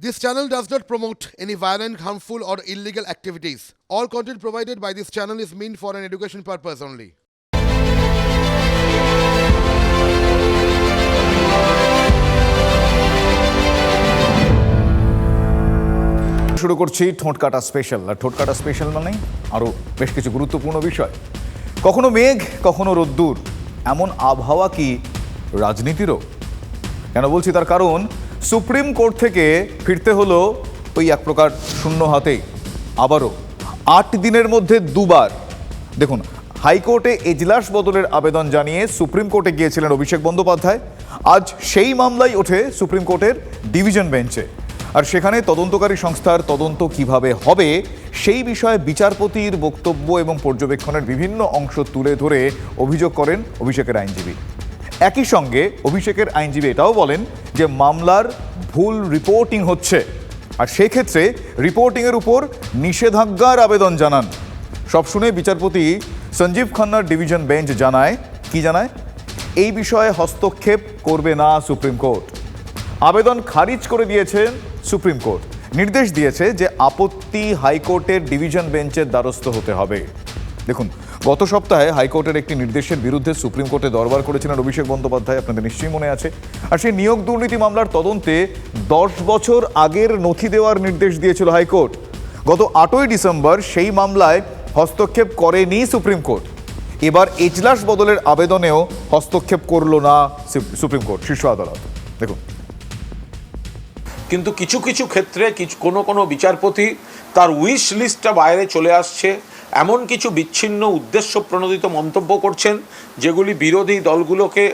This channel does not promote any violent, harmful, or illegal activities. All content provided by this channel is meant for an education purpose only. শুরু করছি ঠোঁটকাটা special আর ঠোঁটকাটা special মানে আরও বেশ কিছু গুরুত্বপূর্ণ বিষয় কখনো মেঘ কখনো রোদ্দুর এমন আবহাওয়া কি রাজনীতিরও কেন বলছি তার কারণ সুপ্রিম কোর্ট থেকে ফিরতে হলো ওই এক প্রকার শূন্য হাতেই। আবারও আট দিনের মধ্যে দুবার। দেখুন, হাইকোর্টে এজলাস বদলের আবেদন জানিয়ে সুপ্রিম কোর্টে গিয়েছিলেন অভিষেক বন্দ্যোপাধ্যায়। আজ সেই মামলাই ওঠে সুপ্রিম কোর্টের ডিভিশন বেঞ্চে। আর সেখানে তদন্তকারী সংস্থার তদন্ত কীভাবে হবে, সেই বিষয়ে বিচারপতির বক্তব্য এবং পর্যবেক্ষণের বিভিন্ন অংশ তুলে ধরে অভিযোগ করেন অভিষেকের আইনজীবী। একই সঙ্গে অভিষেকের আইনজীবী এটাও বলেন যে মামলার ভুল রিপোর্টিং হচ্ছে। আর সেক্ষেত্রে রিপোর্টিংয়ের উপর নিষেধাজ্ঞার আবেদন জানান। সব শুনে বিচারপতি সঞ্জীব খান্নার ডিভিশন বেঞ্চ জানায়, কি জানায়? এই বিষয়ে হস্তক্ষেপ করবে না সুপ্রিম কোর্ট। আবেদন খারিজ করে দিয়েছেন সুপ্রিম কোর্ট। নির্দেশ দিয়েছে যে আপত্তি হাইকোর্টের ডিভিশন বেঞ্চের দ্বারস্থ হতে হবে। দেখুন গত সপ্তাহে হাইকোর্টের একটি নির্দেশের বিরুদ্ধে সুপ্রিম কোর্টে দরবার করেছিলেন অভিষেক বন্দ্যোপাধ্যায়, আপনাদের নিশ্চয়ই মনে আছে। আর সেই নিয়োগ দুর্নীতি মামলার তদন্তে দশ বছর আগের নথি দেওয়ার নির্দেশ দিয়েছিল হাইকোর্ট। গত আটই ডিসেম্বর সেই মামলায় হস্তক্ষেপ করেনি সুপ্রিম কোর্ট। এবার এজলাস বদলের আবেদনেও হস্তক্ষেপ করল না সুপ্রিম কোর্ট, শীর্ষ আদালত। দেখুন। কিন্তু কিছু কিছু ক্ষেত্রে কিছু, কোনো কোনো বিচারপতি তার উইশ লিস্টটা বাইরে চলে আসছে। এমন কিছু বিচ্ছিন্ন উদ্দেশ্য প্রণোদিত মন্তব্য করছেন যেগুলি বিরোধী দলগুলোকে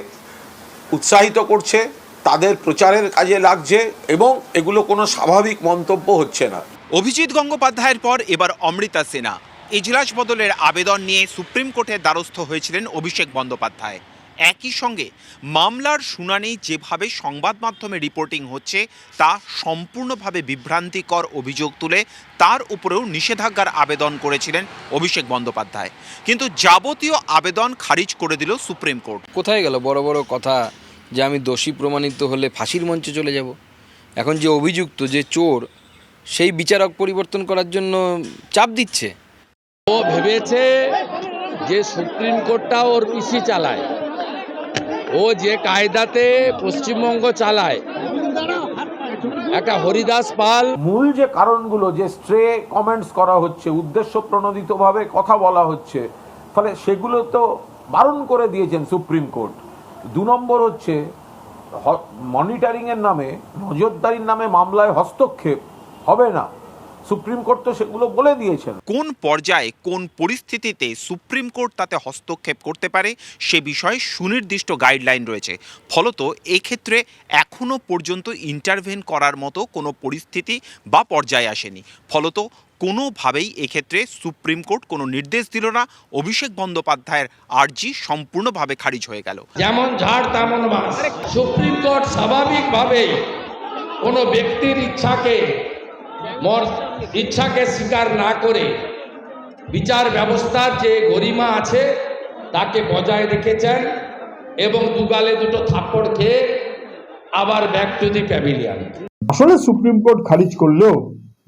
উৎসাহিত করছে, তাদের প্রচারের কাজে লাগছে এবং এগুলো কোনো স্বাভাবিক মন্তব্য হচ্ছে না। অভিজিৎ গঙ্গোপাধ্যায়ের পর এবার অমৃতা সিনহা এজলাস বদলের আবেদন নিয়ে সুপ্রিম কোর্টের দ্বারস্থ হয়েছিলেন অভিষেক বন্দ্যোপাধ্যায়। একই সঙ্গে মামলার শুনানি যেভাবে সংবাদ মাধ্যমে রিপোর্টিং হচ্ছে তা সম্পূর্ণভাবে বিভ্রান্তিকর অভিযোগ তুলে তার উপরেও নিষেধাজ্ঞার আবেদন করেছিলেন অভিষেক বন্দ্যোপাধ্যায়। কিন্তু যাবতীয় আবেদন খারিজ করে দিল সুপ্রিম কোর্ট। কোথায় গেল বড় বড় কথা যে আমি দোষী প্রমাণিত হলে ফাঁসির মঞ্চে চলে যাব? এখন যে অভিযুক্ত যে চোর সেই বিচারক পরিবর্তন করার জন্য চাপ দিচ্ছে। ও ভেবেছে যে সুপ্রিম কোর্টটা ওর পিসি চালায়। ও যে কায়দাতে পশ্চিমবঙ্গ চালায়, একটা হরিদাস পাল। মূল যে কারণগুলো, যে স্ট্রে কমেন্টস করা হচ্ছে, উদ্দেশ্য প্রণোদিতভাবে কথা বলা হচ্ছে, ফলে সেগুলো তো বারণ করে দিয়েছেন সুপ্রিম কোর্ট। দু নম্বর হচ্ছে মনিটরিং এর নামে, নজরদারির নামে মামলায় হস্তক্ষেপ হবে না। সুপ্রিম কোর্ট তো সেগুলো বলে দিয়েছেন। কোন পর্যায়ে কোন পরিস্থিতিতে সুপ্রিম কোর্ট তাতে হস্তক্ষেপ করতে পারে সে বিষয়ে সুনির্দিষ্ট গাইডলাইন রয়েছে। ফলত এক্ষেত্রে এখনও পর্যন্ত ইন্টারভেন করার মতো কোনো পরিস্থিতি বা পর্যায়ে আসেনি। ফলত কোনোভাবেই এক্ষেত্রে সুপ্রিম কোর্ট কোনো নির্দেশ দিল না। অভিষেক বন্দ্যোপাধ্যায়ের আর্জি সম্পূর্ণভাবে খারিজ হয়ে গেল। যেমন ঝাড় তেমন সুপ্রিম কোর্ট স্বাভাবিকভাবেই কোনো ব্যক্তির ইচ্ছাকে মর ইচ্ছাকে স্বীকার না করে বিচার ব্যবস্থার যে গরিমা আছে তাকে বজায় রেখেছেন এবং দুগালে দুটো থাপ্পড় খেয়ে আবার ব্যাক টু দি প্যাভিলিয়ন আসলে সুপ্রিম কোর্ট খারিজ করলেও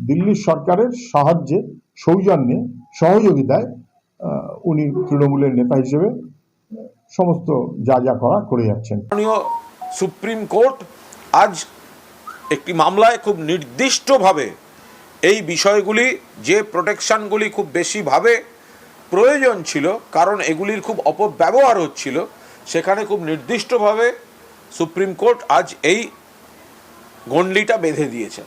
দিল্লির সরকারের সাহায্যে সৌজন্যে সহযোগিতায় আহ, উনি তৃণমূলের নেতা হিসেবে সমস্ত যা যা করা করে যাচ্ছেন। সুপ্রিম কোর্ট আজ একটি মামলায় খুব নির্দিষ্টভাবে এই বিষয়গুলি, যে প্রোটেকশানগুলি খুব বেশিভাবে প্রয়োজন ছিল, কারণ এগুলির খুব অপব্যবহার হচ্ছিল, সেখানে খুব নির্দিষ্টভাবে সুপ্রিম কোর্ট আজ এই গণ্ডিটা বেঁধে দিয়েছেন।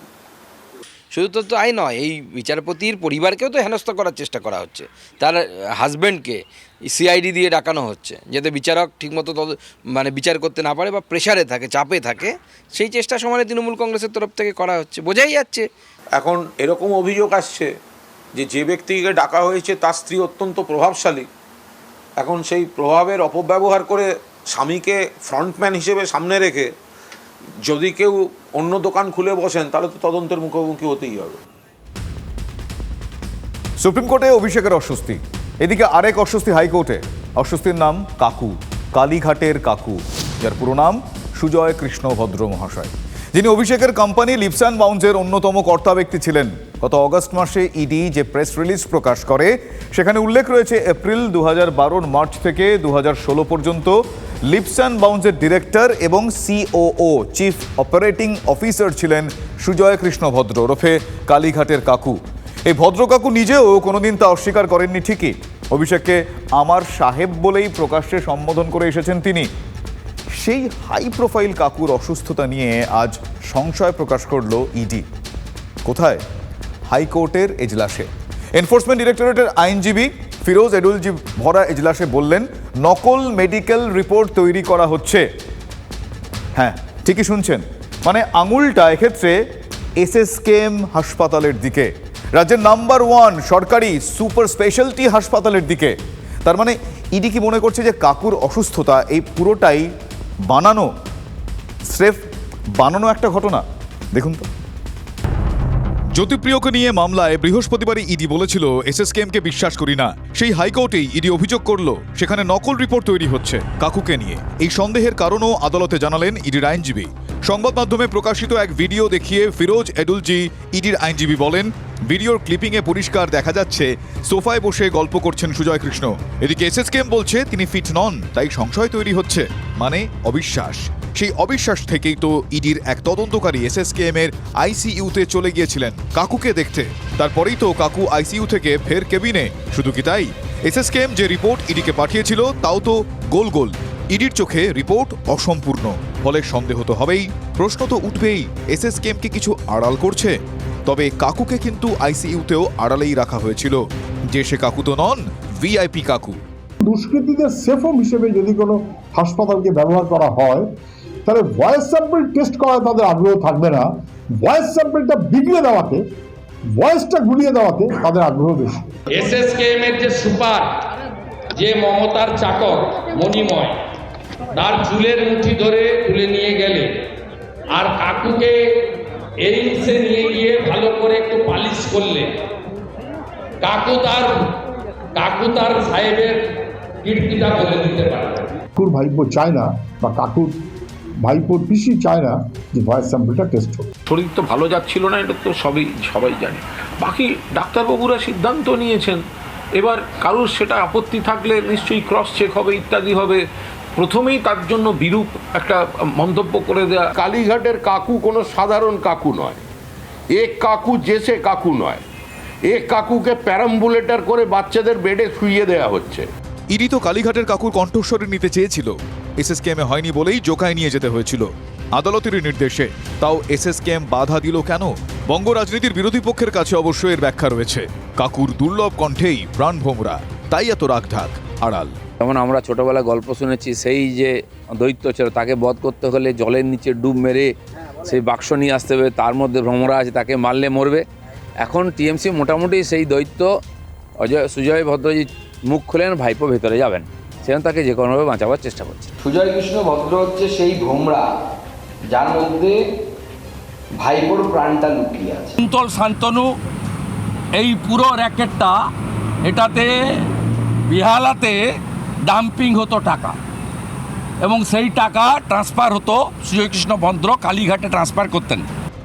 শুধু তো তাই নয়, এই বিচারপতির পরিবারকেও তো হেনস্থা করার চেষ্টা করা হচ্ছে। তার হাজব্যান্ডকে সিআইডি দিয়ে ডাকানো হচ্ছে, যাতে বিচারক ঠিকমতো তদ মানে বিচার করতে না পারে বা প্রেশারে থাকে, চাপে থাকে। সেই চেষ্টা সমানে তৃণমূল কংগ্রেসের তরফ থেকে করা হচ্ছে, বোঝাই যাচ্ছে। এখন এরকম অভিযোগ আসছে যে যে ব্যক্তিকে ডাকা হয়েছে তার স্ত্রী অত্যন্ত প্রভাবশালী। এখন সেই প্রভাবের অপব্যবহার করে স্বামীকে ফ্রন্টম্যান হিসেবে সামনে রেখে যদি কেউ অন্য দোকান খুলে বসেন, তাহলে তো তদন্তের মুখোমুখি হতেই হবে। সুপ্রিম কোর্টে অভিষেকের অস্বস্তি। এদিকে আরেক অস্বস্তি হাইকোর্টে। অস্বস্তির নাম কাকু, কালীঘাটের কাকু, যার পুরো নাম সুজয় কৃষ্ণ ভদ্র মহাশয়। যিনি অভিষেকের কোম্পানি লিপস অ্যান্ড বাউন্সের অন্যতম কর্তা ব্যক্তি ছিলেন। গত অগস্ট মাসে ইডি যে প্রেস রিলিজ প্রকাশ করে, সেখানে উল্লেখ রয়েছে এপ্রিল দু হাজার বারো মার্চ থেকে দু হাজার ষোলো পর্যন্ত লিপস অ্যান্ড বাউন্সের ডিরেক্টর এবং সিওও চিফ অপারেটিং অফিসার ছিলেন সুজয় কৃষ্ণ ভদ্র ওরফে কালীঘাটের কাকু। এই ভদ্র কাকু নিজেও কোনোদিন তা অস্বীকার করেননি ঠিকই। অভিষেককে আমার সাহেব বলেই প্রকাশ্যে সম্বোধন করে এসেছেন তিনি। সেই হাই প্রোফাইল কাকুর অসুস্থতা নিয়ে আজ সংশয় প্রকাশ করল ইডি কোথায়? হাইকোর্টের এজলাসে। এনফোর্সমেন্ট ডিরেক্টরেটের আইনজীবী ফিরোজ এডুলজি ভরা এজলাসে বললেন, নকল মেডিকেল রিপোর্ট তৈরি করা হচ্ছে। হ্যাঁ ঠিকই শুনছেন। মানে আঙুলটা এক্ষেত্রে এসএসকেএম হাসপাতালের দিকে। রাজ্যের নাম্বার ওয়ান সরকারি সুপার স্পেশালিটি হাসপাতালের দিকে। তার মানে ইডি কি মনে করছে যে কাকুর অসুস্থতা এই পুরোটাই বানানো, স্রেফ বানানো একটা ঘটনা? দেখুন তো। জ্যোতিপ্রিয়কে নিয়ে মামলায় বৃহস্পতিবারই ইডি বলেছিল, এসএসকেএমকে বিশ্বাস করি না। সেই হাইকোর্টেই ইডি অভিযোগ করল, সেখানে নকল রিপোর্ট তৈরি হচ্ছে কাকুকে নিয়ে। এই সন্দেহের কারণও আদালতে জানালেন ইডির আইনজীবী। সংবাদ মাধ্যমে প্রকাশিত এক ভিডিও দেখিয়ে ফিরোজ এডুলজি ইডির আইনজীবী বলেন ভিডিওর ক্লিপিংয়ে পরিষ্কার দেখা যাচ্ছে, সোফায় বসে গল্প করছেন সুজয় কৃষ্ণ। এদিকে এসএসকেএম বলছে, তিনি ফিট নন, তাই সংশয় তৈরি হচ্ছে। মানে অবিশ্বাস। সেই অবিশ্বাস থেকেই তো ইডির এক তদন্তকারী এস এসএসকেএম এর আইসিইউতে চলে গিয়েছিলেন, কাকুকে দেখতে। তারপরেই তো কাকু আইসিইউ থেকে ফের কেবিনে। শুধু কি তাই? এস এসএসকেএম যে রিপোর্ট ইডিকে পাঠিয়েছিল, তাও তো গোল গোল। ইডির চোখে রিপোর্ট অসম্পূর্ণ। ফলে সন্দেহ তো হবেই। প্রশ্ন তো উঠবেই এসএসকেএমকে কিছু আড়াল করছে? তবে কাকুকে কিন্তু আইসিইউতেও আড়ালেই রাখা হয়েছিল। যে সে কাকু তো নন ভিআইপি কাকু। দুষ্কৃতীদের সেফ হোম হিসেবে যদি কোনো হাসপাতালকে ব্যবহার করা হয় তাহলে ভয়েস স্যাম্পল টেস্ট করায় তাদের আগ্রহ থাকবে না। ভয়েস স্যাম্পলটা বিগড়ে দেওয়াতে ভয়েসটা গুলিয়ে দেওয়াতে তাদের আগ্রহ বেশি। এসএসকেএম এর যে সুপার যে মমতার চাকর মণিময় তার চুলের মুঠি ধরে তুলে নিয়ে গেলে। আর কাকুকে এইমসে নিয়ে গিয়ে ভালো করে একটু পালিশ করলে। কাকু তার কাকু তার সাহেবের কীর্তিটা বলে দিতে পারবে কাকুর ভাইপো চায় না বা কাকুর ভাইপোর পিসি চায় না যে ভয়েস স্যাম্পলটা টেস্ট হোক। শরীর তো ভালো যাচ্ছিল না এটা তো সবই সবাই জানে। বাকি ডাক্তারবাবুরা সিদ্ধান্ত নিয়েছেন এবার কারুর সেটা আপত্তি থাকলে নিশ্চয়ই ক্রস চেক হবে ইত্যাদি হবে। প্রথমেই তার জন্য বিরূপ একটা মন্তব্য করে দেওয়া কালীঘাটের কাকু কোনো সাধারণ কাকু নয়। এ কাকু জেসে কাকু নয়। এ কাকুকে প্যারাম্বুলেটার করে বাচ্চাদের বেডে শুইয়ে দেওয়া হচ্ছে। ইডি তো কালীঘাটের কাকুর কণ্ঠস্বরে নিতে চেয়েছিল। এসএসকেএমে হয়নি বলেই জোকায় নিয়ে যেতে হয়েছিল। আদালতের নির্দেশে। তাও এসএসকেএম বাধা দিল কেন? বঙ্গ রাজনীতির বিরোধী পক্ষের কাছে অবশ্য এর ব্যাখ্যা রয়েছে। কাকুর দুর্লভ কণ্ঠেই প্রাণ ভোমরা। তাই এত রাগঢাক, আড়াল। যেমন আমরা ছোটবেলায় গল্প শুনেছি সেই যে দৈত্য ছিল তাকে বধ করতে হলে জলের নিচে ডুব মেরে সেই বাক্স নিয়ে আসতে হবে তার মধ্যে ভ্রমরা আছে তাকে মারলে মরবে। এখন টিএমসি মোটামুটি সেই দৈত্য অজয় সুজয় ভদ্রজি মুখ খুলেন ভাইপো ভেতরে যাবেন। সেখানে তাকে যে কোনোভাবে বাঁচাবার চেষ্টা করছে। সুজয় কৃষ্ণ ভদ্র হচ্ছে সেই ভোমরা যার মধ্যে ভাইপোর প্রাণটা লুকিয়ে আছে। কুন্তল শান্তনু এই পুরো র্যাকেটটা এটাতে বিহালাতে ডাম্পিং হতো টাকা। এবং সেই টাকা ট্রান্সফার হতো সুজয়কৃষ্ণ ভদ্র কালীঘাটে ট্রান্সফার করতেন।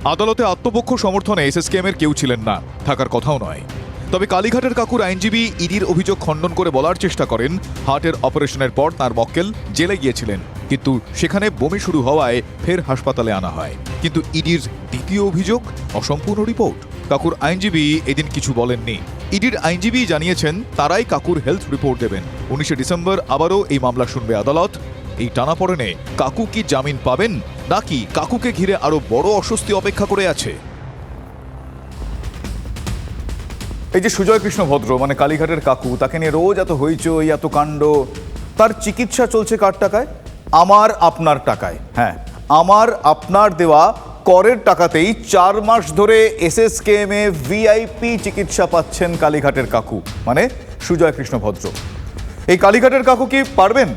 আদালতে আত্মপক্ষ সমর্থনে এসএসকেএম এর কেউ ছিলেন না, থাকার কথাও নয়। তবে কালীঘাটের কাকুর আইনজীবী ইডির অভিযোগ খণ্ডন করে বলার চেষ্টা করেন। হার্টের অপারেশনের পর তার মক্কেল জেলে গিয়েছিলেন। কিন্তু সেখানে বমি শুরু হওয়ায় ফের হাসপাতালে আনা হয়। কিন্তু ইডির দ্বিতীয় অভিযোগ, অসম্পূর্ণ রিপোর্ট। কাকুর আইনজীবী এদিন কিছু বলেননি। ইডির আইনজীবী জানিয়েছেন, তারাই কাকুর হেলথ রিপোর্ট দেবেন। উনিশে ডিসেম্বর আবারও এই মামলা শুনবে আদালত। এই টানাপড়েনে কাকু কি জামিন পাবেন, নাকি কাকুকে ঘিরে আরও বড় অস্বস্তি অপেক্ষা করে আছে? এই যে সুজয় কৃষ্ণ ভদ্র মানে কালীঘাটের কাকু, তাকে নিয়ে রোজ এত হইচই, এত কাণ্ড, তার চিকিৎসা চলছে কার টাকায়? আমার, আপনার টাকায়। হ্যাঁ আমার, আপনার দেওয়া করের টাকাতেই চার মাস ধরে এসএসকেএম এ ভিআইপি চিকিৎসা পাচ্ছেন কালীঘাটের কাকু মানে সুজয় কৃষ্ণ ভদ্র। এই কালীঘাটের কাকু কি পারবেন?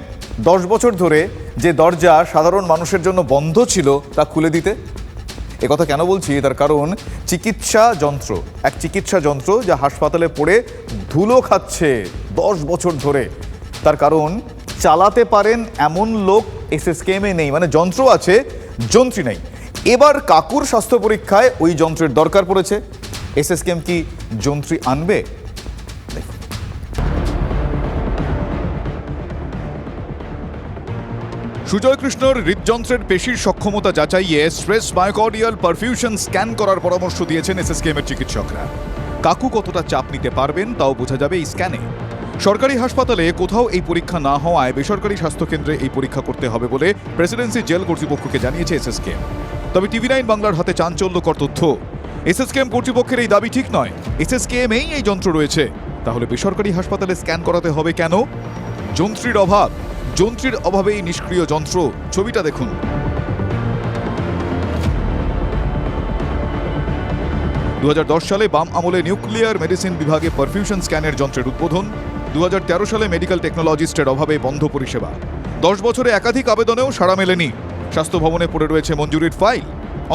দশ বছর ধরে যে দরজা সাধারণ মানুষের জন্য বন্ধ ছিল তা খুলে দিতে? একথা কেন বলছি? তার কারণ চিকিৎসা যন্ত্র, এক চিকিৎসা যন্ত্র যা হাসপাতালে পড়ে ধুলো খাচ্ছে দশ বছর ধরে। তার কারণ চালাতে পারেন এমন লোক এসএসকেএমে নেই মানে যন্ত্র আছে, যন্ত্রী নেই। এবার কাকুর স্বাস্থ্য পরীক্ষায় ওই যন্ত্রের দরকার পড়েছে। এসএসকেএম কি যন্ত্রী আনবে। সুজয় কৃষ্ণর হৃদযন্ত্রের পেশির সক্ষমতা যাচাইয়ে স্ট্রেস মায়োকর্ডিয়াল পারফিউশন স্ক্যান করার পরামর্শ দিয়েছেন এসএসকেএম এর চিকিৎসকরা। কাকু কতটা চাপ নিতে পারবেন তাও বোঝা যাবে এই স্ক্যানে। সরকারি হাসপাতালে কোথাও এই পরীক্ষা না হওয়ায় বেসরকারি স্বাস্থ্যকেন্দ্রে এই পরীক্ষা করতে হবে বলে প্রেসিডেন্সি জেল কর্তৃপক্ষকে জানিয়েছে এসএসকেএম তবে টিভি নাইন বাংলার হাতে চাঞ্চল্যকর তথ্য। এসএসকেএম কর্তৃপক্ষের এই দাবি ঠিক নয়। এসএসকেএম এই এই যন্ত্র রয়েছে। তাহলে বেসরকারি হাসপাতালে স্ক্যান করাতে হবে কেন? যন্ত্রীর অভাব। যন্ত্রীর অভাবেই নিষ্ক্রিয় যন্ত্র। ছবিটা দেখুন। দু হাজার দশ সালে বাম আমলে নিউক্লিয়ার মেডিসিন বিভাগে পারফিউশন স্ক্যানের যন্ত্রের উদ্বোধন। দু হাজার তেরো সালে মেডিকেল টেকনোলজিস্টের অভাবে বন্ধ পরিষেবা। দশ বছরে একাধিক আবেদনেও সাড়া মেলেনি। স্বাস্থ্য ভবনে পড়ে রয়েছে মঞ্জুরির ফাইল।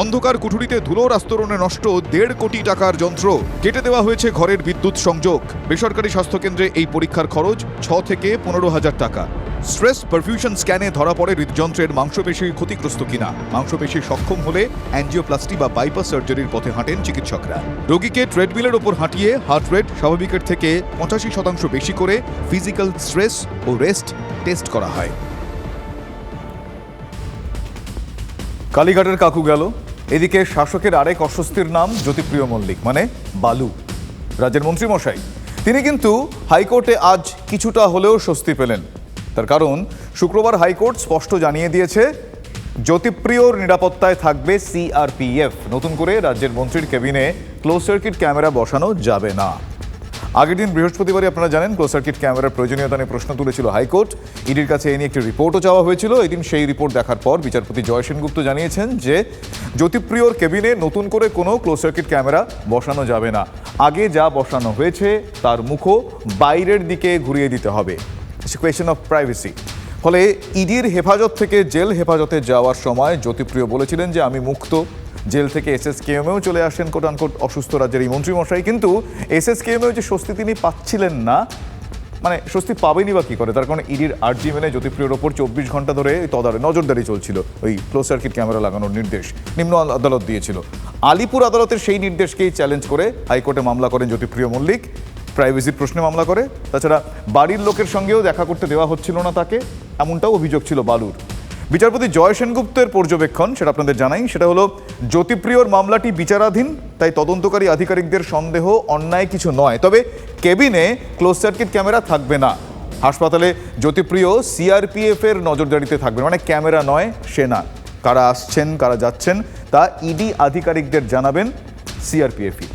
অন্ধকার কুঠুরিতে ধুলোর আস্তরণে নষ্ট দেড় কোটি টাকার যন্ত্র। কেটে দেওয়া হয়েছে ঘরের বিদ্যুৎ সংযোগ। বেসরকারি স্বাস্থ্যকেন্দ্রে এই পরীক্ষার খরচ ছ থেকে পনেরো হাজার টাকা। স্ট্রেস পারফিউশন স্ক্যানে ধরা পড়ে হৃদযন্ত্রের মাংসপেশি ক্ষতিগ্রস্ত কিনা। মাংসপেশি সক্ষম হলে অ্যাঞ্জিওপ্লাস্টি বা বাইপাস সার্জারির পথে হাঁটেন চিকিৎসকরা। রোগীকে ট্রেডমিলের ওপর হাঁটিয়ে হার্ট রেট স্বাভাবিকের থেকে পঁচাশি শতাংশ বেশি করে ফিজিক্যাল স্ট্রেস ও রেস্ট টেস্ট করা হয়। কালীঘাটের কাকু গেল। এদিকে শাসকের আরেক অস্বস্তির নাম জ্যোতিপ্রিয় মল্লিক মানে বালু। রাজ্যের মন্ত্রীমশাই তিনি কিন্তু হাইকোর্টে আজ কিছুটা হলেও স্বস্তি পেলেন। তার কারণ, শুক্রবার হাইকোর্ট স্পষ্ট জানিয়ে দিয়েছে, জ্যোতিপ্রিয়র নিরাপত্তায় থাকবে সিআরপিএফ নতুন করে রাজ্যের মন্ত্রীর কেবিনে ক্লোজ সার্কিট ক্যামেরা বসানো যাবে না। আগের দিন বৃহস্পতিবারই আপনারা জানেন, ক্লোজ সার্কিট ক্যামেরার প্রয়োজনীয়তা নিয়ে প্রশ্ন তুলেছিল হাইকোর্ট। ইডির কাছে এ নিয়ে একটি রিপোর্টও চাওয়া হয়েছিল। এদিন সেই রিপোর্ট দেখার পর বিচারপতি জয় সেনগুপ্ত জানিয়েছেন যে, জ্যোতিপ্রিয়র কেবিনে নতুন করে কোনো ক্লোজ সার্কিট ক্যামেরা বসানো যাবে না। আগে যা বসানো হয়েছে, তার মুখও বাইরের দিকে ঘুরিয়ে দিতে হবে। কোয়েশন অফ প্রাইভেসি ফলে ইডির হেফাজত থেকে জেল হেফাজতে যাওয়ার সময় জ্যোতিপ্রিয় বলেছিলেন যে, আমি মুক্ত জেল থেকে এস এস এসএসকেএমেও চলে আসেন কোট আনকোট অসুস্থ রাজ্যের এই মন্ত্রীমশাই। কিন্তু এসএসকেএমেও যে স্বস্তি তিনি পাচ্ছিলেন না মানে স্বস্তি পাবেনি বা কি করে? তার কারণে ইডির আর্জি মেনে জ্যোতিপ্রিয়র ওপর চব্বিশ ঘণ্টা ধরে তদারে নজরদারি চলছিল। ওই ক্লোজ সার্কিট ক্যামেরা লাগানোর নির্দেশ নিম্ন আদালত দিয়েছিল। আলিপুর আদালতের সেই নির্দেশকেই চ্যালেঞ্জ করে হাইকোর্টে মামলা করেন জ্যোতিপ্রিয় মল্লিক। প্রাইভেসির প্রশ্নে মামলা করে। তাছাড়া বাড়ির লোকের সঙ্গেও দেখা করতে দেওয়া হচ্ছিল না তাকে। এমনটাও অভিযোগ ছিল বালুর। বিচারপতি জয় সেনগুপ্তের পর্যবেক্ষণ, সেটা আপনাদের জানাই। সেটা হলো, জ্যোতিপ্রিয়র মামলাটি বিচারাধীন, তাই তদন্তকারী আধিকারিকদের সন্দেহ, অন্যায় কিছু নয়। তবে কেবিনে ক্লোজ সার্কিট ক্যামেরা থাকবে না। হাসপাতালে জ্যোতিপ্রিয় সিআরপিএফ এর নজরদারিতে থাকবে মানে ক্যামেরা নয় সেনা কারা আসছেন, কারা যাচ্ছেন, তা ইডি আধিকারিকদের জানাবেন সিআরপিএফই।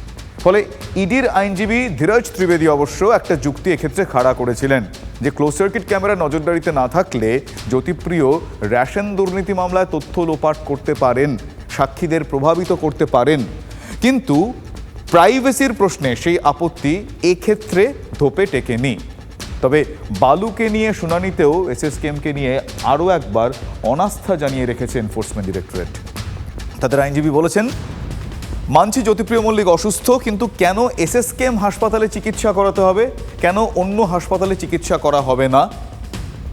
ফলে ইডির আইনজীবী ধীরজ ত্রিবেদী অবশ্য একটা যুক্তি এক্ষেত্রে খাড়া করেছিলেন যে ক্লোজ সার্কিট ক্যামেরা নজরদারিতে না থাকলে জ্যোতিপ্রিয় রেশন দুর্নীতি মামলায় তথ্য লোপাট করতে পারেন, সাক্ষীদের প্রভাবিত করতে পারেন। কিন্তু প্রাইভেসির প্রশ্নে সেই আপত্তি এক্ষেত্রে ধোপে টেকেনি। তবে বালুকে নিয়ে শুনানিতেও এসএসকেএমকে নিয়ে আরও একবার অনাস্থা জানিয়ে রেখেছে এনফোর্সমেন্ট ডিরেক্টরেট তাদের আইনজীবী বলেছেন মানছি জ্যোতিপ্রিয় মল্লিক অসুস্থ, কিন্তু কেন এসএসকেএম হাসপাতালে চিকিৎসা করাতে হবে? কেন অন্য হাসপাতালে চিকিৎসা করা হবে না?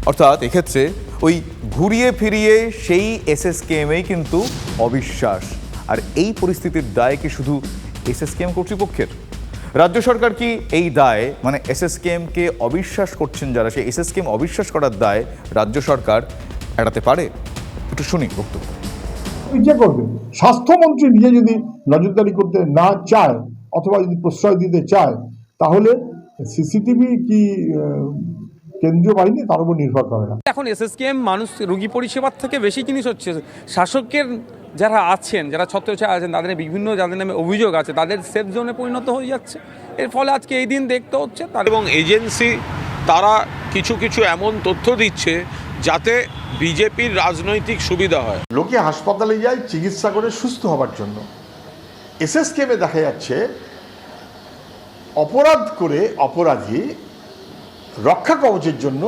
অর্থাৎ এক্ষেত্রে ওই ঘুরিয়ে ফিরিয়ে সেই এসএসকেএমেই কিন্তু অবিশ্বাস। আর এই পরিস্থিতির দায় কি শুধু এসএসকেএম কর্তৃপক্ষের? রাজ্য সরকার কি এই দায় মানে এসএসকেএমকে অবিশ্বাস করছেন যারা, সেই এসএসকেএম অবিশ্বাস করার দায় রাজ্য সরকার এড়াতে পারে? একটু শুনি বক্তব্য। যে করবে স্বাস্থ্যমন্ত্রী নিজে যদি নজরদারি করতে না চায় অথবা যদি প্রশ্রয় দিতে চায় তাহলে সিসিটিভি কি কেন্দ্রীয় বাহিনী? তার উপর নির্ভর করে না। এখন এসএসকেএম মানুষ রুগী পরিষেবার থেকে বেশি জিনিস হচ্ছে শাসকের যারা আছেন যারা ছত্রছায়া আছেন তাদের বিভিন্ন যাদের নামে অভিযোগ আছে তাদের সেফ জোনে পরিণত হয়ে যাচ্ছে। এর ফলে আজকে এই দিন দেখতে হচ্ছে তার এবং এজেন্সি তারা কিছু কিছু এমন তথ্য দিচ্ছে যাতে বিজেপির রাজনৈতিক সুবিধা হয়। লোকে হাসপাতালে যায় চিকিৎসা করে সুস্থ হবার জন্য। এসএসকেমে দেখা যাচ্ছে অপরাধ করে অপরাধী রক্ষা কবচের জন্য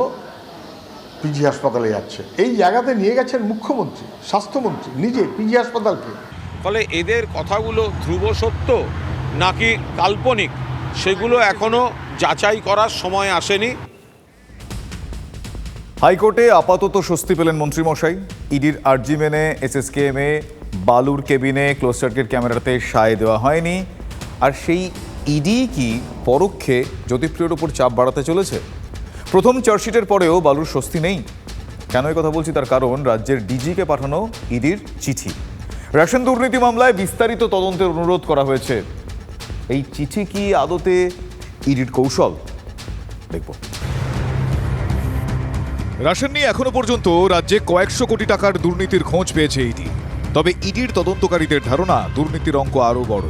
পিজি হাসপাতালে যাচ্ছে। এই জায়গাতে নিয়ে গেছেন মুখ্যমন্ত্রী স্বাস্থ্যমন্ত্রী নিজে পিজি হাসপাতালকে। ফলে এদের কথাগুলো ধ্রুব সত্য নাকি কাল্পনিক সেগুলো এখনও যাচাই করার সময় আসেনি। হাইকোর্টে আপাতত স্বস্তি পেলেন মন্ত্রীমশাই। ইডির আর্জি মেনে এসএসকেএমে বালুর কেবিনে ক্লোজ সার্কিট ক্যামেরাতে সায় দেওয়া হয়নি। আর সেই ইডি কি পরোক্ষে জ্যোতিপ্রিয়র উপর চাপ বাড়াতে চলেছে? প্রথম চার্জশিটের পরেও বালুর স্বস্তি নেই। কেন এই কথা বলছি তার কারণ রাজ্যের ডিজিকে পাঠানো ইডির চিঠি। রেশন দুর্নীতি মামলায় বিস্তারিত তদন্তের অনুরোধ করা হয়েছে। এই চিঠি কি আদতে ইডির কৌশল? দেখব। রাশন নিয়ে এখনও পর্যন্ত রাজ্যে কয়েকশো কোটি টাকার দুর্নীতির খোঁজ পেয়েছে ইডি। তবে ইডির তদন্তকারীদের ধারণা, দুর্নীতির অঙ্ক আরও বড়।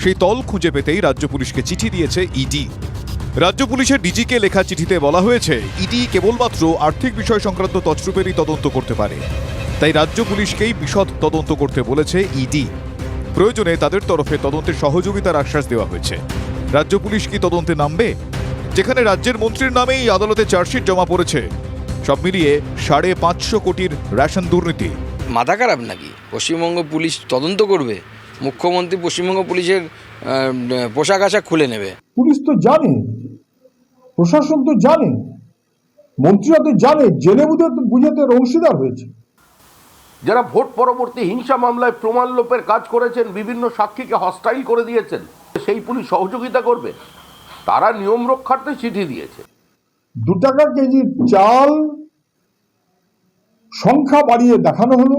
সেই তল খুঁজে পেতেই রাজ্য পুলিশকে চিঠি দিয়েছে ইডি। রাজ্য পুলিশের ডিজিকে লেখা চিঠিতে বলা হয়েছে, ইডি কেবলমাত্র আর্থিক বিষয় সংক্রান্ত তছরূপেরই তদন্ত করতে পারে। তাই রাজ্য পুলিশকেই বিশদ তদন্ত করতে বলেছে ইডি। প্রয়োজনে তাদের তরফে তদন্তের সহযোগিতার আশ্বাস দেওয়া হয়েছে। রাজ্য পুলিশ কি তদন্তে নামবে? যেখানে রাজ্যের মন্ত্রীর নামেই আদালতে চার্জশিট জমা পড়েছে। সব মিলিয়ে সাড়ে পাঁচশো কোটির রেশন দুর্নীতি। মাথা খারাপ নাকি? পশ্চিমবঙ্গ পুলিশ তদন্ত করবে। মুখ্যমন্ত্রী পশ্চিমবঙ্গ পুলিশের পোশাক আশাক খুলে নেবে। পুলিশ তো জানে প্রশাসন তো জানে মন্ত্রীরা তো জানে জেনে বুঝে তো বুঝাতে অংশীদার হয়েছে। যারা ভোট পরবর্তী হিংসা মামলায় প্রমাণ লোপের কাজ করেছেন বিভিন্ন সাক্ষীকে হস্টাইল করে দিয়েছেন সেই পুলিশ সহযোগিতা করবে। তারা নিয়ম রক্ষার্থে চিঠি দিয়েছে। দু টাকা কেজি চাল সংখ্যা বাড়িয়ে দেখানো হলো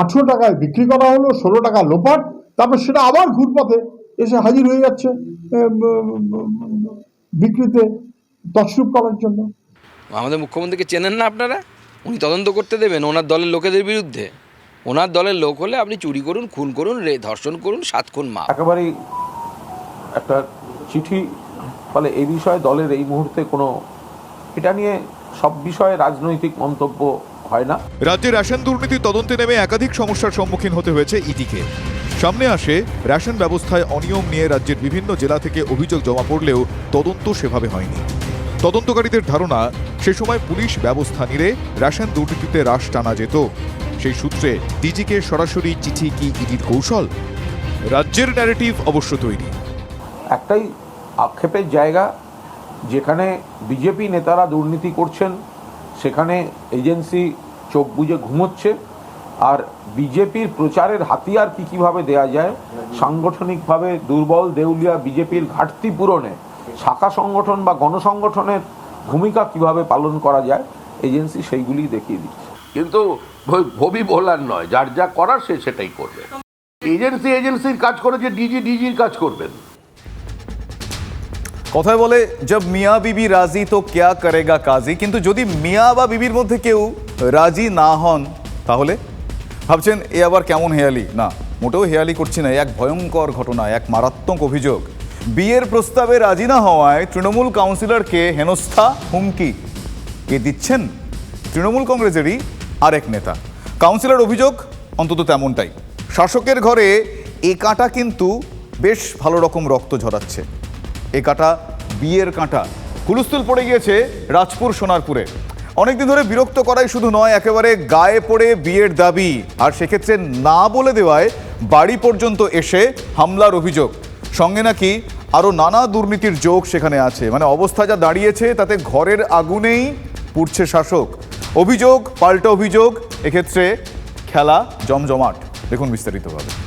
আঠেরো টাকায় বিক্রি করা হলো ষোলো টাকা লোপাট তারপর সেটা আবার ঘুরপথে এসে হাজির হয়ে যাচ্ছে বিক্রিতে তছরূপ করার জন্য। আমাদের মুখ্যমন্ত্রীকে চেনেন না আপনারা? উনি তদন্ত করতে দেবেন ওনার দলের লোকেদের বিরুদ্ধে। ওনার দলের লোক হলে আপনি চুরি করুন খুন করুন রে ধর্ষণ করুন সাত খুন মা একেবারেই একটা চিঠি ফলে এই বিষয়ে দলের এই মুহূর্তে কোনো এটা নিয়ে সব বিষয়ে রাজনৈতিক মন্তব্য হয় না। রাজ্যে রেশন দুর্নীতি তদন্তে নেমে একাধিক সমস্যার সম্মুখীন হতে হয়েছে ইডিকে। সামনে আসে রেশন ব্যবস্থায় অনিয়ম নিয়ে রাজ্যের বিভিন্ন জেলা থেকে অভিযোগ জমা পড়লেও তদন্ত সেভাবে হয়নি। তদন্তকারীদের ধারণা সে সময় পুলিশ ব্যবস্থা নিলে রেশন দুর্নীতিতে হ্রাস টানা যেত। সেই সূত্রে ডিজিকে সরাসরি চিঠি কি ইডির কৌশল? রাজ্যের ন্যারেটিভ অবশ্য তৈরি। একটাই আক্ষেপের জায়গা যেখানে বিজেপি নেতারা দুর্নীতি করছেন, সেখানে এজেন্সি চোখ বুজে ঘুমোচ্ছে। আর বিজেপির প্রচারের হাতিয়ার কি কীভাবে দেয়া যায়? সাংগঠনিকভাবে দুর্বল দেউলিয়া বিজেপির ঘাটতি পূরণে শাখা সংগঠন বা গণসংগঠনের ভূমিকা কীভাবে পালন করা যায়? এজেন্সি সেইগুলি দেখিয়ে দিচ্ছে। কিন্তু ভবি ভোলার নয়, যার যা করার সে সেটাই করবে। এজেন্সি এজেন্সির কাজ করে যে ডিজি ডিজির কাজ করবেন। কথায় বলে, জব মিয়া বিবি রাজি তো কেয়া করেগা কাজী? কিন্তু যদি মিয়া বা বিবির মধ্যে কেউ রাজি না হন, তাহলে ভাবছেন, এ আবার কেমন হেয়ালি? না, মোটেও হেয়ালি করছি না, এক ভয়ঙ্কর ঘটনা, এক মারাত্মক অভিযোগ। বিয়ের প্রস্তাবে রাজি না হওয়ায় তৃণমূল কাউন্সিলরকে হেনস্থা হুমকি। কে দিচ্ছেন? তৃণমূল কংগ্রেসেরই আরেক নেতা। কাউন্সিলর অভিযোগ অন্তত তেমনটাই। শাসকের ঘরে এ কাঁটা কিন্তু বেশ ভালো রকম রক্ত ঝরাচ্ছে। এ কাঁটা বিয়ের কাঁটা। হুলস্থুল পড়ে গিয়েছে রাজপুর সোনারপুরে। অনেকদিন ধরে বিরক্ত করাই শুধু নয়, একেবারে গায়ে পড়ে বিয়ের দাবি। আর সেক্ষেত্রে না বলে দেওয়ায় বাড়ি পর্যন্ত এসে হামলার অভিযোগ। সঙ্গে নাকি আরও নানা দুর্নীতির যোগ সেখানে আছে। মানে অবস্থা যা দাঁড়িয়েছে, তাতে ঘরের আগুনেই পুড়ছে শাসক। অভিযোগ, পাল্টা অভিযোগ, এক্ষেত্রে খেলা জমজমাট। দেখুন বিস্তারিতভাবে।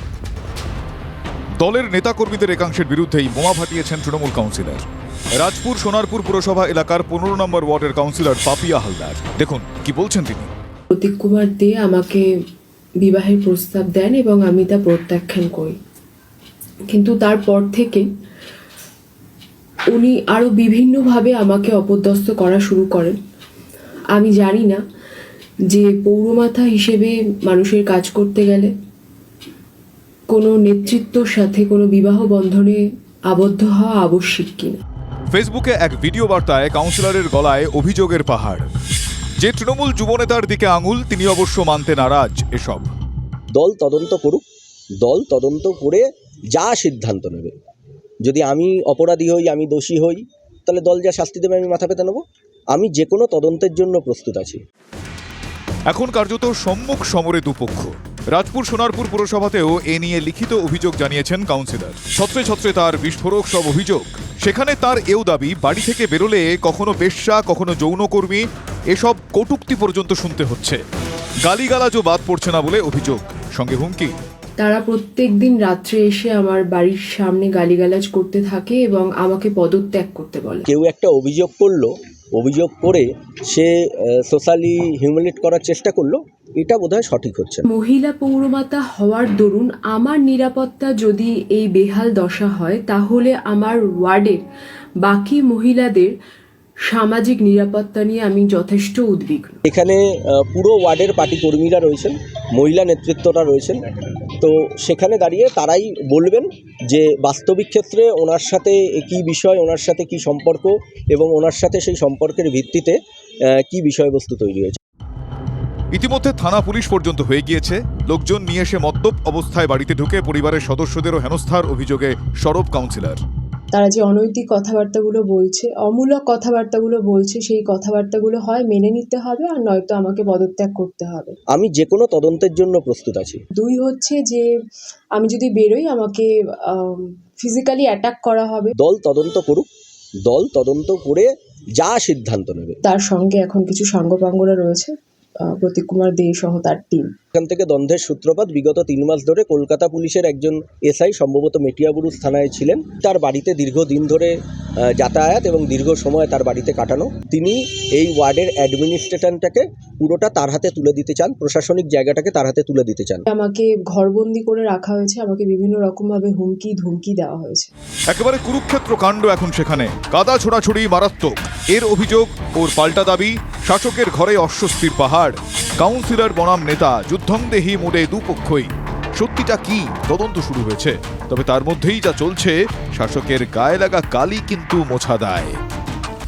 দলের নেতাকর্মীদের একাংশের বিরুদ্ধেই বোমা ফাটিয়েছেন তৃণমূল কাউন্সিলর। রাজপুর সোনারপুর পুরসভা এলাকার পনেরো নম্বর ওয়ার্ডের কাউন্সিলর পাপিয়া হালদার। দেখুন, কি বলছেন তিনি? প্রতীক কুমার দে আমাকে বিবাহের প্রস্তাব দেন এবং আমি তা প্রত্যাখ্যান করি। কিন্তু তারপর থেকে উনি আরও বিভিন্নভাবে আমাকে অপদস্থ করা শুরু করেন। আমি জানি না যে পৌরমাথা হিসেবে মানুষের কাজ করতে গেলে কোনো নেতৃত্বর সাথে কোনো বিবাহ বন্ধনে আবদ্ধ হওয়া আবশ্যিক কিনা? ফেসবুকে এক ভিডিও বার্তায় কাউন্সিলরের গলায় অভিযোগের পাহাড়। যে তৃণমূল যুবনেতার দিকে আঙুল তিনি অবশ্য মানতে নারাজ এসব। দল তদন্ত করুক দল তদন্ত করে যা সিদ্ধান্ত নেবে। যদি আমি অপরাধী হই আমি দোষী হই তাহলে দল যা শাস্তি দেবে আমি মাথা পেতে নেব। আমি যে কোনো তদন্তের জন্য প্রস্তুত আছি। এখন কার্যত সম্মুখ সমরে দুপক্ষ। রাজপুর সোনারপুর পুরসভাতেও এ নিয়ে লিখিত অভিযোগ জানিয়েছেন কাউন্সিলর। ছত্রে ছত্রে তার বিস্ফোরক সব অভিযোগ। সেখানে তার এও দাবি বাড়ি থেকে বেরোলে কখনো বেশ্যা কখনো যৌনকর্মী এসব কটুক্তি পর্যন্ত শুনতে হচ্ছে। গালিগালাজও বাদ পড়ছে না বলে অভিযোগ। সঙ্গে হুমকি। তারা প্রত্যেক দিন রাত্রে এসে আমার বাড়ির সামনে গালিগালাজ করতে থাকে এবং আমাকে পদত্যাগ করতে বলে। কেউ একটা অভিযোগ করল অভিযোগ করে সে সোশ্যালি হিউমিলেট করার চেষ্টা করল, এটা বোধহয় সঠিক হচ্ছে মহিলা পৌরমাতা হওয়ার দরুন আমার নিরাপত্তা যদি এই বেহাল দশা হয়, তাহলে আমার ওয়ার্ডের বাকি মহিলাদের সামাজিক নিরাপত্তা নিয়ে আমি যথেষ্ট উদ্বিগ্ন। এখানে পুরো ওয়ার্ডের পার্টি কর্মীরা রয়েছেন মহিলা নেতৃত্বরা রয়েছেন। তো সেখানে দাঁড়িয়ে তারাই বলবেন যে বাস্তবিক ক্ষেত্রে ওনার সাথে কী বিষয় ওনার সাথে কী সম্পর্ক এবং ওনার সাথে সেই সম্পর্কের ভিত্তিতে কী বিষয়বস্তু তৈরি হয়েছে। ইতিমধ্যে থানা পুলিশ পর্যন্ত হয়ে গিয়েছে। লোকজন নিয়ে এসে মদ্যপ অবস্থায় বাড়িতে ঢুকে পরিবারের সদস্যদেরও হেনস্থার অভিযোগে সরব কাউন্সিলর। তারা যে অনৈতিক কথাবার্তাগুলো বলছে অমূলক কথাবার্তাগুলো বলছে সেই কথাবার্তাগুলো হয় মেনে নিতে হবে আর নয়তো আমাকে পদত্যাগ করতে হবে। আমি যে কোনো তদন্তের জন্য প্রস্তুত আছি। দুই হচ্ছে যে আমি যদি বেরোই আমাকে ফিজিক্যালি অ্যাটাক করা হবে। দল তদন্ত করুক দল তদন্ত করে যা সিদ্ধান্ত নেবে। তার সঙ্গে এখন কিছু সাঙ্গপাঙ্গরা রয়েছে। প্রতীক কুমার দে সহ তার টিম এখান থেকে দ্বন্দ্বের সূত্রপাত বিগত তিন মাস ধরে কলকাতা পুলিশের একজন এসআই সম্ভবত মেটিয়াবুরুজ থানায় ছিলেন। তার বাড়িতে দীর্ঘদিন ধরে যাতায়াত এবং দীর্ঘ সময় তার বাড়িতে কাটানো। তিনি এই ওয়ার্ডের অ্যাডমিনিস্ট্রেশনটাকে পুরোটা তার হাতে তুলে দিতে চান প্রশাসনিক জায়গাটাকে তার হাতে তুলে দিতে চান। আমাকে ঘরবন্দি করে রাখা হয়েছে আমাকে বিভিন্ন রকমভাবে হুমকি ধুমকি দেওয়া হয়েছে। একেবারে কুরুক্ষেত্র কাণ্ড এখন সেখানে। কাদা ছোড়াছুড়ি মারাত্মক। এর অভিযোগ ওর পাল্টা দাবি শাসকের ঘরে অস্বস্তির পাহাড়। কাউন্সিলর বনাম নেতা যুদ্ধংদেহী মোড়ে দুপক্ষই। সত্যিটা কি? তদন্ত শুরু হয়েছে। তবে তার মধ্যেই যা চলছে, শাসকের গায়ে লাগা কালি কিন্তু মোছা দেয়।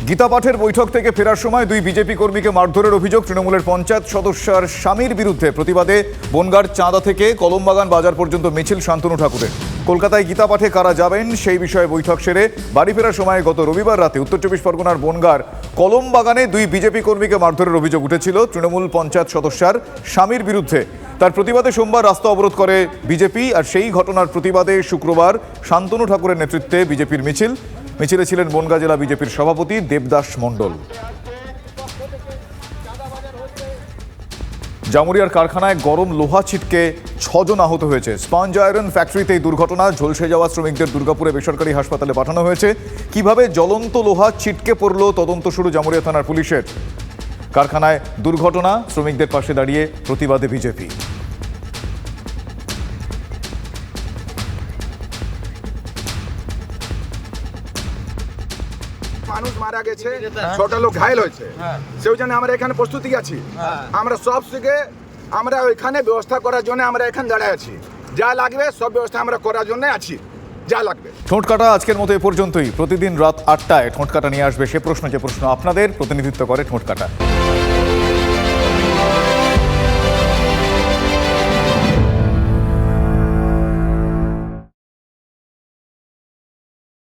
গীতা পাঠের বৈঠক থেকে ফেরার সময় দুই বিজেপি কর্মীকে মারধরের অভিযোগ তৃণমূলের পঞ্চায়েত সদস্যার স্বামীর বিরুদ্ধে প্রতিবাদে বনগার চাঁদা থেকে কলমবাগান বাজার পর্যন্ত মিছিল শান্তনু ঠাকুরের। কলকাতায় গীতা পাঠে কারা যাবেন, সেই বিষয়ে বৈঠক সেরে বাড়ি ফেরার সময় গত রবিবার রাতে উত্তর চব্বিশ পরগনার বনগার কলমবাগানে দুই বিজেপি কর্মীকে মারধরের অভিযোগ উঠেছিল। তৃণমূল পঞ্চায়েত সদস্যার স্বামীর বিরুদ্ধে। তার প্রতিবাদে সোমবার রাস্তা অবরোধ করে বিজেপি আর সেই ঘটনার প্রতিবাদে শুক্রবার শান্তনু ঠাকুরের নেতৃত্বে বিজেপির মিছিল। মিছিলে ছিলেন বনগাঁ জেলা বিজেপির সভাপতি দেবদাস মণ্ডল। জামুরিয়ার কারখানায় গরম লোহা ছিটকে ছজন আহত হয়েছে। স্পঞ্জ আয়রন ফ্যাক্টরিতে এই দুর্ঘটনা, ঝলসে যাওয়া শ্রমিকদের দুর্গাপুরে বেসরকারি হাসপাতালে পাঠানো হয়েছে। কীভাবে জ্বলন্ত লোহা ছিটকে পড়ল তদন্ত শুরু জামুরিয়া থানার পুলিশের। কারখানায় দুর্ঘটনা, শ্রমিকদের পাশে দাঁড়িয়ে প্রতিবাদে বিজেপি। মানুষ মারা ছটা লোক ঘায়ল হয়েছে। সেই জন্য আমরা এখানে প্রস্তুতি আছি। আমরা সব থেকে আমরা ওইখানে ব্যবস্থা করার জন্য আমরা এখানে দাঁড়ায় আছি। যা লাগবে সব ব্যবস্থা আমরা করার জন্য আছি। যা লাগবে। ঠোঁট কাটা আজকের মতো এ পর্যন্তই। প্রতিদিন রাত আটটায় ঠোঁট কাটা নিয়ে আসবে সে প্রশ্ন যে প্রশ্ন আপনাদের প্রতিনিধিত্ব করে ঠোঁট কাটা।